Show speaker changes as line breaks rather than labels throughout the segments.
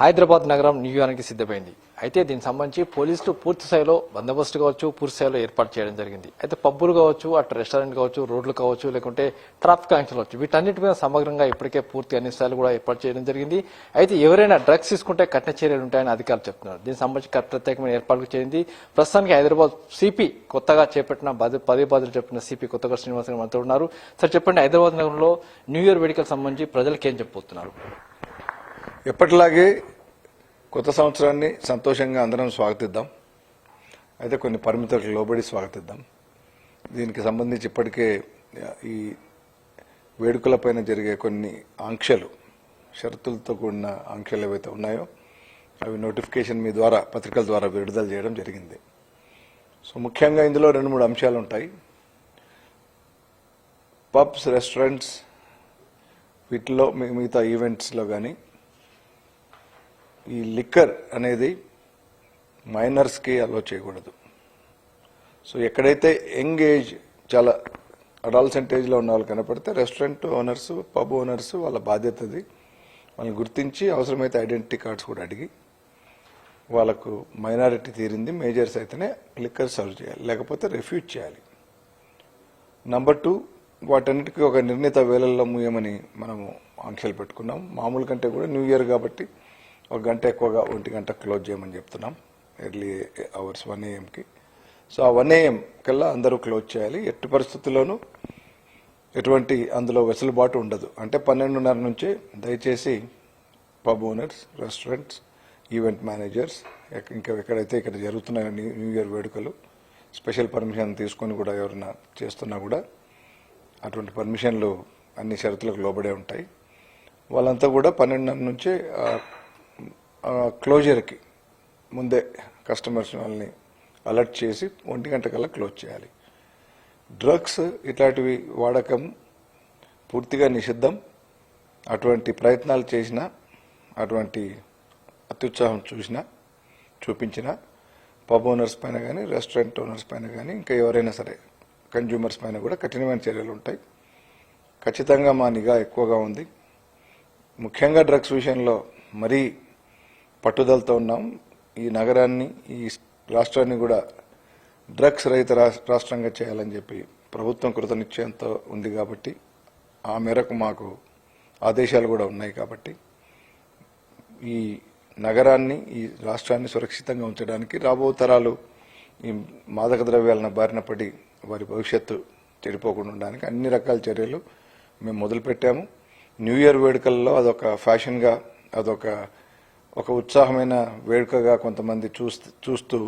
హైదరాబాద్ నగరం న్యూ ఇయర్కి సిద్ధమైంది. అయితే దీనికి సంబంధించి పోలీసులు పూర్తి స్థాయిలో బందోబస్తు కావచ్చు పూర్తి స్థాయిలో ఏర్పాటు చేయడం జరిగింది. అయితే పబ్బులు కావచ్చు అటు రెస్టారెంట్ కావచ్చు రోడ్లు కావచ్చు లేకుంటే ట్రాఫిక్ ఆంక్షలు కావచ్చు వీటన్నిటి మీద సమగ్రంగా ఇప్పటికే పూర్తి అన్ని స్థాయిలు కూడా ఏర్పాటు చేయడం జరిగింది. అయితే ఎవరైనా డ్రగ్స్ తీసుకుంటే కఠిన చర్యలు ఉంటాయని అధికారులు చెప్తున్నారు. దీనికి సంబంధించి ప్రత్యేకమైన ఏర్పాట్లు చేయింది. ప్రస్తుతానికి హైదరాబాద్ సిపి కొత్తగా చేపట్టిన పదే బాధలు చెప్పిన సిపి కొత్తగా శ్రీనివాస మనతో ఉన్నారు. సార్ చెప్పండి హైదరాబాద్ నగరంలో న్యూ ఇయర్ వేడుకలకు సంబంధించి ప్రజలకు ఏం చెప్పబోతున్నారు?
ఎప్పటిలాగే కొత్త సంవత్సరాన్ని సంతోషంగా అందరం స్వాగతిద్దాం. అయితే కొన్ని పరిమితులకు లోబడి స్వాగతిద్దాం. దీనికి సంబంధించి ఇప్పటికే ఈ వేడుకలపైన జరిగే కొన్ని ఆంక్షలు షరతులతో కూడిన ఆంక్షలు ఏవైతే ఉన్నాయో అవి నోటిఫికేషన్ మీ ద్వారా పత్రికల ద్వారా విడుదల చేయడం జరిగింది. సో ముఖ్యంగా ఇందులో రెండు మూడు అంశాలు ఉంటాయి. పబ్స్ రెస్టారెంట్స్ వీటిలో మిగతా ఈవెంట్స్లో కానీ ఈ లిక్కర్ అనేది మైనర్స్కి అలో చేయకూడదు. సో ఎక్కడైతే యంగ్ ఏజ్ చాలా అడాల్సెంట్ ఏజ్లో ఉన్న వాళ్ళు కనపడితే రెస్టారెంట్ ఓనర్స్ పబ్ ఓనర్స్ వాళ్ళ బాధ్యతది వాళ్ళని గుర్తించి అవసరమైతే ఐడెంటిటీ కార్డ్స్ కూడా అడిగి వాళ్ళకు మైనారిటీ తీరింది మేజర్స్ అయితేనే లిక్కర్ సర్వ్ చేయాలి లేకపోతే రిఫ్యూజ్ చేయాలి. నంబర్ టూ వాటన్నిటికీ ఒక నిర్ణీత వేళల్లో ముయ్యమని మనము ఆంక్షలు పెట్టుకున్నాం. మామూలు కంటే కూడా న్యూ ఇయర్ కాబట్టి ఒక గంట ఎక్కువగా ఒంటి గంట క్లోజ్ చేయమని చెప్తున్నాం. ఎర్లీ అవర్స్ వన్ ఏఎంకి సో ఆ వన్ ఏఎం కల్లా అందరూ క్లోజ్ చేయాలి. ఎట్టి పరిస్థితుల్లోనూ ఎటువంటి అందులో వెసులుబాటు ఉండదు. అంటే పన్నెండున్నర నుంచే దయచేసి pub owners restaurants event managers ఇంకా ఎక్కడైతే ఇక్కడ జరుగుతున్న న్యూ ఇయర్ వేడుకలు స్పెషల్ పర్మిషన్ తీసుకొని కూడా ఎవరైనా చేస్తున్నా కూడా అటువంటి పర్మిషన్లు అన్ని షరతులకు లోబడే ఉంటాయి. వాళ్ళంతా కూడా పన్నెండున్నర నుంచే క్లోజర్కి ముందే కస్టమర్స్ వాళ్ళని అలర్ట్ చేసి ఒంటి గంట కల్లా క్లోజ్ చేయాలి. డ్రగ్స్ ఇట్లాంటివి వాడకం పూర్తిగా నిషిద్ధం. అటువంటి ప్రయత్నాలు చేసినా అటువంటి అత్యుత్సాహం చూసినా చూపించిన పబ్ ఓనర్స్ పైన కానీ రెస్టారెంట్ ఓనర్స్ పైన కానీ ఇంకా ఎవరైనా సరే కన్జ్యూమర్స్ పైన కూడా కఠినమైన చర్యలు ఉంటాయి. ఖచ్చితంగా మా నిఘా ఎక్కువగా ఉంది. ముఖ్యంగా డ్రగ్స్ విషయంలో మరీ పట్టుదలతో ఉన్నాం. ఈ నగరాన్ని ఈ రాష్ట్రాన్ని కూడా డ్రగ్స్ రహిత రాష్ట్రంగా చేయాలని చెప్పి ప్రభుత్వం కృతనిశ్చయంతో ఉంది కాబట్టి ఆ మేరకు మాకు ఆదేశాలు కూడా ఉన్నాయి కాబట్టి ఈ నగరాన్ని ఈ రాష్ట్రాన్ని సురక్షితంగా ఉంచడానికి రాబో తరాలు ఈ మాదక ద్రవ్యాలను బారిన పడి వారి భవిష్యత్తు చెడిపోకుండా ఉండడానికి అన్ని రకాల చర్యలు మేము మొదలుపెట్టాము. న్యూ ఇయర్ వేడుకల్లో అదొక ఫ్యాషన్గా అదొక ఒక ఉత్సాహమైన వేడుకగా కొంతమంది చూస్తూ చూస్తూ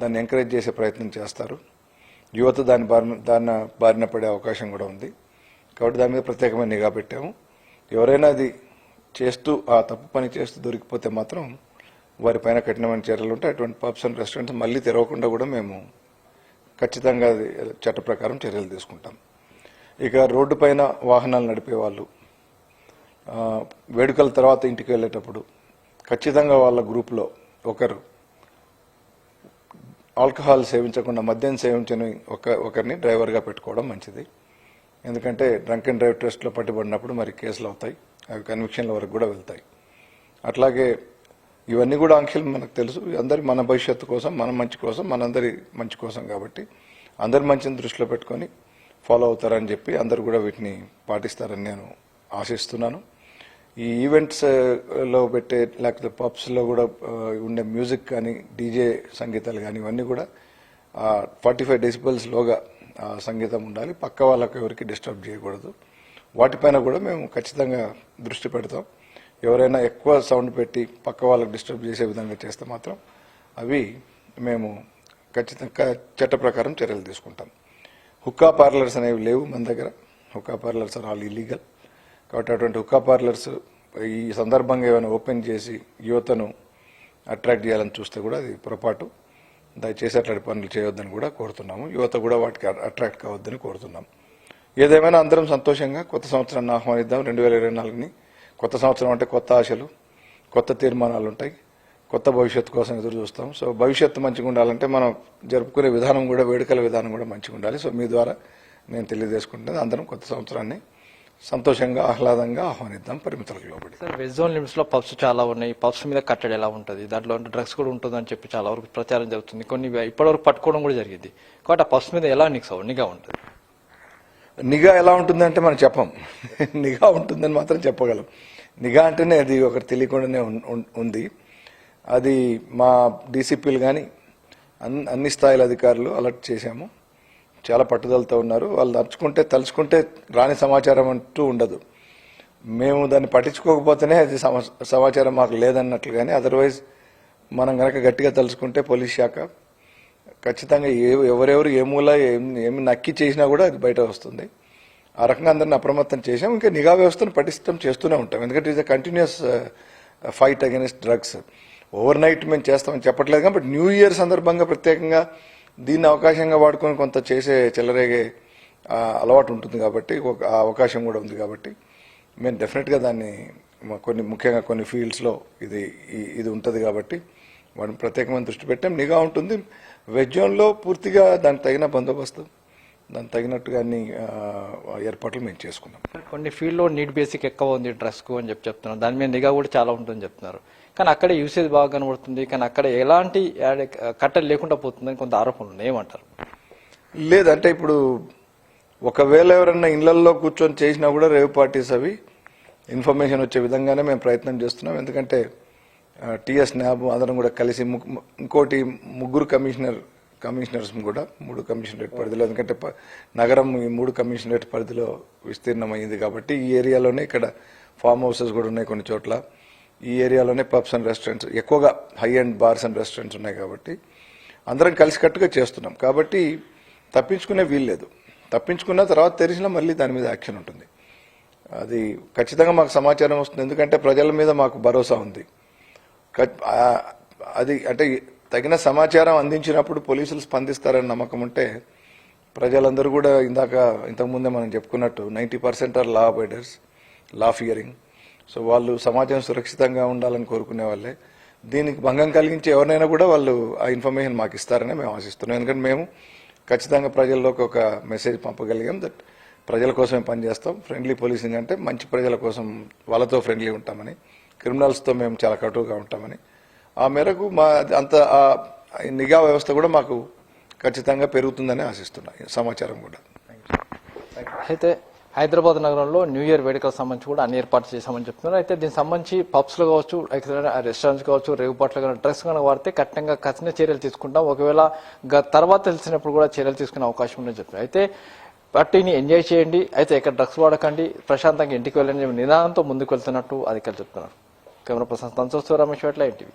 దాన్ని ఎంకరేజ్ చేసే ప్రయత్నం చేస్తారు. యువత దాని బారిన దాన్ని బారిన పడే అవకాశం కూడా ఉంది. కాబట్టి దాని మీద ప్రత్యేకమైన నిఘా పెట్టాము. ఎవరైనా అది చేస్తూ ఆ తప్పు పని చేస్తూ దొరికిపోతే మాత్రం వారిపైన కఠినమైన చర్యలు ఉంటాయి. అటువంటి పబ్స్ అండ్ రెస్టారెంట్స్ మళ్ళీ తెరవకుండా కూడా మేము ఖచ్చితంగా చట్ట ప్రకారం చర్యలు తీసుకుంటాం. ఇక రోడ్డు పైన వాహనాలు నడిపే వాళ్ళు వేడుకల తర్వాత ఇంటికి వెళ్ళేటప్పుడు ఖచ్చితంగా వాళ్ళ గ్రూప్లో ఒకరు ఆల్కహాల్ సేవించకుండా మద్యం సేవించని ఒక ఒకరిని డ్రైవర్గా పెట్టుకోవడం మంచిది. ఎందుకంటే డ్రంక్ అండ్ డ్రైవ్ టెస్ట్లో పట్టుబడినప్పుడు మరి కేసులు అవుతాయి. అవి కన్విక్షన్ల వరకు కూడా వెళ్తాయి. అట్లాగే ఇవన్నీ కూడా ఆంక్షలు మనకు తెలుసు. అందరి మన భవిష్యత్తు కోసం మన మంచి కోసం మనందరి మంచి కోసం కాబట్టి అందరి మంచిని దృష్టిలో పెట్టుకొని ఫాలో అవుతారని చెప్పి అందరు కూడా వీటిని పాటిస్తారని నేను ఆశిస్తున్నాను. ఈ ఈవెంట్స్ uh, లో పెట్టే లేకపోతే పబ్స్లో కూడా uh, ఉండే మ్యూజిక్ కానీ డీజే సంగీతాలు కానీ ఇవన్నీ కూడా ఫార్టీ ఫైవ్ డెసిబల్స్ లోగా సంగీతం ఉండాలి. పక్క వాళ్ళకు ఎవరికి డిస్టర్బ్ చేయకూడదు. వాటిపైన కూడా మేము ఖచ్చితంగా దృష్టి పెడతాం. ఎవరైనా ఎక్కువ సౌండ్ పెట్టి పక్క వాళ్ళకి డిస్టర్బ్ చేసే విధంగా చేస్తే మాత్రం అవి మేము ఖచ్చితంగా చట్ట ప్రకారం చర్యలు తీసుకుంటాం. హుక్కా పార్లర్స్ అనేవి లేవు మన దగ్గర. Hookah parlours are all illegal కాబట్టి అటువంటి హుక్కా పార్లర్స్ ఈ సందర్భంగా ఏమైనా ఓపెన్ చేసి యువతను అట్రాక్ట్ చేయాలని చూస్తే కూడా అది పొరపాటు. దయచేసి అట్లాంటి పనులు చేయొద్దని కూడా కోరుతున్నాము. యువత కూడా వాటికి అట్రాక్ట్ కావద్దని కోరుతున్నాం. ఏదేమైనా అందరం సంతోషంగా కొత్త సంవత్సరాన్ని ఆహ్వానిద్దాం. రెండు వేల ఇరవై నాలుగుని కొత్త సంవత్సరం అంటే కొత్త ఆశలు కొత్త తీర్మానాలు ఉంటాయి. కొత్త భవిష్యత్తు కోసం ఎదురు చూస్తాం. సో భవిష్యత్తు మంచిగా ఉండాలంటే మనం జరుపుకునే విధానం కూడా వేడుకల విధానం కూడా మంచిగా ఉండాలి. సో మీ ద్వారా నేను తెలియజేసుకుంటున్నది అందరం కొత్త సంవత్సరాన్ని సంతోషంగా ఆహ్లాదంగా ఆహ్వానిద్దాం. పరిమితులకు లోబడి.
సార్ వెజ్ జోన్ లిమిట్స్లో పబ్స్ చాలా ఉన్నాయి. పబ్స్ మీద కట్టడి ఎలా ఉంటుంది? దాంట్లో డ్రగ్స్ కూడా ఉంటుందని చెప్పి చాలా వరకు ప్రచారం జరుగుతుంది. కొన్ని ఇప్పటివరకు పట్టుకోవడం కూడా జరిగింది. కాబట్టి ఆ పబ్స్ మీద ఎలా నిక్స్ నిఘా ఉంటుంది.
నిఘా ఎలా ఉంటుందంటే మనం చెప్పం. నిఘా ఉంటుందని మాత్రం చెప్పగలం. నిఘా అంటేనే అది ఒకటి తెలియకుండానే ఉంది. అది మా డీసీపీలు కానీ అన్ని స్థాయిల అధికారులు అలర్ట్ చేశాము. చాలా పట్టుదలతో ఉన్నారు. వాళ్ళు నడుచుకుంటే తలుచుకుంటే రాని సమాచారం అంటూ ఉండదు. మేము దాన్ని పట్టించుకోకపోతేనే అది సమాచారం మాకు లేదన్నట్లుగానే అదర్వైజ్ మనం కనుక గట్టిగా తలుచుకుంటే పోలీస్ శాఖ ఖచ్చితంగా ఏ ఎవరెవరు ఏ మూల ఏం- ఏమి నక్కి చేసినా కూడా అది బయట వస్తుంది. ఆ రకంగా అందరిని అప్రమత్తం చేశాం. ఇంకా నిఘా వ్యవస్థను పటిష్టం చేస్తూనే ఉంటాం. ఎందుకంటే it's continuous fight against drugs overnight మేము చేస్తామని చెప్పట్లేదు కానీ బట్ న్యూ ఇయర్ సందర్భంగా ప్రత్యేకంగా దీన్ని అవకాశంగా వాడుకొని కొంత చేసే చెలరేగే అలవాటు ఉంటుంది కాబట్టి ఒక అవకాశం కూడా ఉంది కాబట్టి మేము డెఫినెట్గా దాన్ని కొన్ని ముఖ్యంగా కొన్ని ఫీల్డ్స్లో ఇది ఇది ఉంటుంది కాబట్టి వాటిని ప్రత్యేకమైన దృష్టి పెట్టాం. నిఘా ఉంటుంది. వెజ్ జోన్లో పూర్తిగా దానికి తగిన బందోబస్తు దానికి తగినట్టుగా అన్ని ఏర్పాట్లు మేము చేసుకున్నాం.
కొన్ని ఫీల్డ్లో నీట్ బేసిక్ ఎక్కువ ఉంది డ్రెస్కు అని చెప్పి చెప్తున్నారు. దాని మీద నిఘా కూడా చాలా ఉంటుందని చెప్తున్నారు. కానీ అక్కడే యూసేజ్ బాగా కనబడుతుంది కానీ అక్కడ ఎలాంటి కట్టలు లేకుండా పోతుందని కొంత ఆరోపణలు ఉన్నాయి ఏమంటారు?
లేదంటే ఇప్పుడు ఒకవేళ ఎవరైనా ఇళ్ళల్లో కూర్చొని చేసినా కూడా రేవ్ పార్టీస్ అవి ఇన్ఫర్మేషన్ వచ్చే విధంగానే మేము ప్రయత్నం చేస్తున్నాం. ఎందుకంటే టిఎస్ న్యాబ్ అందరం కూడా కలిసి ము- ఇంకోటి ముగ్గురు కమిషనర్ కమిషనర్స్ కూడా మూడు కమిషనరేట్ పరిధిలో ఎందుకంటే ప- నగరం ఈ మూడు కమిషనరేట్ పరిధిలో విస్తీర్ణమైంది కాబట్టి ఈ ఏరియాలోనే ఇక్కడ ఫామ్ హౌసెస్ కూడా ఉన్నాయి కొన్ని చోట్ల. ఈ ఏరియాలోనే పబ్స్ అండ్ రెస్టారెంట్స్ ఎక్కువగా high and bars and restaurants ఉన్నాయి కాబట్టి అందరం కలిసికట్టుగా చేస్తున్నాం. కాబట్టి తప్పించుకునే వీల్లేదు తప్పించుకున్న తర్వాత తెరిచినా మళ్ళీ దాని మీద యాక్షన్ ఉంటుంది. అది ఖచ్చితంగా మాకు సమాచారం వస్తుంది. ఎందుకంటే ప్రజల మీద మాకు భరోసా ఉంది. అది అంటే తగిన సమాచారం అందించినప్పుడు పోలీసులు స్పందిస్తారని నమ్మకం ఉంటే ప్రజలందరూ కూడా ఇందాక ఇంతకుముందే మనం చెప్పుకున్నట్టు ninety percent are law abiders law fearing so వాళ్ళు సమాజం సురక్షితంగా ఉండాలని కోరుకునే వాళ్ళే. దీనికి భంగం కలిగించే ఎవరినైనా కూడా వాళ్ళు ఆ ఇన్ఫర్మేషన్ మాకు ఇస్తారని మేము ఆశిస్తున్నాం. ఎందుకంటే మేము ఖచ్చితంగా ప్రజల్లోకి ఒక మెసేజ్ పంపగలిగాం దట్ ప్రజల కోసమే పనిచేస్తాం. ఫ్రెండ్లీ పోలీసింగ్ అంటే మంచి ప్రజల కోసం వాళ్ళతో ఫ్రెండ్లీ ఉంటామని క్రిమినల్స్తో మేము చాలా కటువుగా ఉంటామని. ఆ మేరకు మా అంత ఆ నిఘా వ్యవస్థ కూడా మాకు ఖచ్చితంగా పెరుగుతుందని ఆశిస్తున్నా. సమాచారం కూడా.
అయితే హైదరాబాద్ నగరంలో న్యూ ఇయర్ వేడుకలకు సంబంధించి కూడా అన్ని ఏర్పాట్లు చేశామని చెప్తున్నారు. అయితే దీనికి సంబంధించి పబ్స్లో కావచ్చు రెస్టారెంట్స్ కావచ్చు రేగుపాట్లు కానీ డ్రెస్ కానీ వాడితే కఠినంగా కఠిన చర్యలు తీసుకుంటాం. ఒకవేళ గ- తర్వాత తెలిసినప్పుడు కూడా చర్యలు తీసుకునే అవకాశం ఉందని చెప్తున్నారు. అయితే పార్టీని ఎంజాయ్ చేయండి. అయితే ఎక్కడ డ్రగ్స్ వాడకండి. ప్రశాంతంగా ఇంటికి వెళ్ళండి. నిదానంతో ముందుకు వెళ్తున్నట్టు అధికారులు చెప్తున్నారు. Camera person Santosh Ramesh NTV